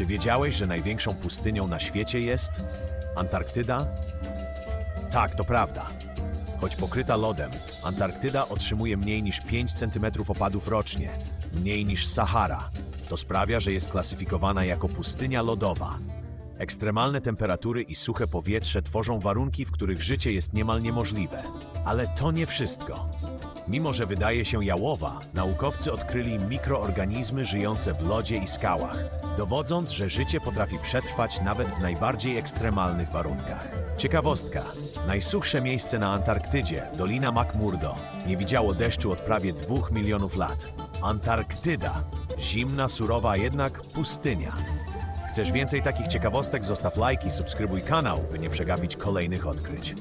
Czy wiedziałeś, że największą pustynią na świecie jest Antarktyda? Tak, to prawda. Choć pokryta lodem, Antarktyda otrzymuje mniej niż 5 cm opadów rocznie, mniej niż Sahara. To sprawia, że jest klasyfikowana jako pustynia lodowa. Ekstremalne temperatury i suche powietrze tworzą warunki, w których życie jest niemal niemożliwe. Ale to nie wszystko. Mimo, że wydaje się jałowa, naukowcy odkryli mikroorganizmy żyjące w lodzie i skałach, dowodząc, że życie potrafi przetrwać nawet w najbardziej ekstremalnych warunkach. Ciekawostka. Najsuchsze miejsce na Antarktydzie, Dolina McMurdo, nie widziało deszczu od prawie dwóch milionów lat. Antarktyda. Zimna, surowa, jednak pustynia. Chcesz więcej takich ciekawostek? Zostaw like i subskrybuj kanał, by nie przegapić kolejnych odkryć.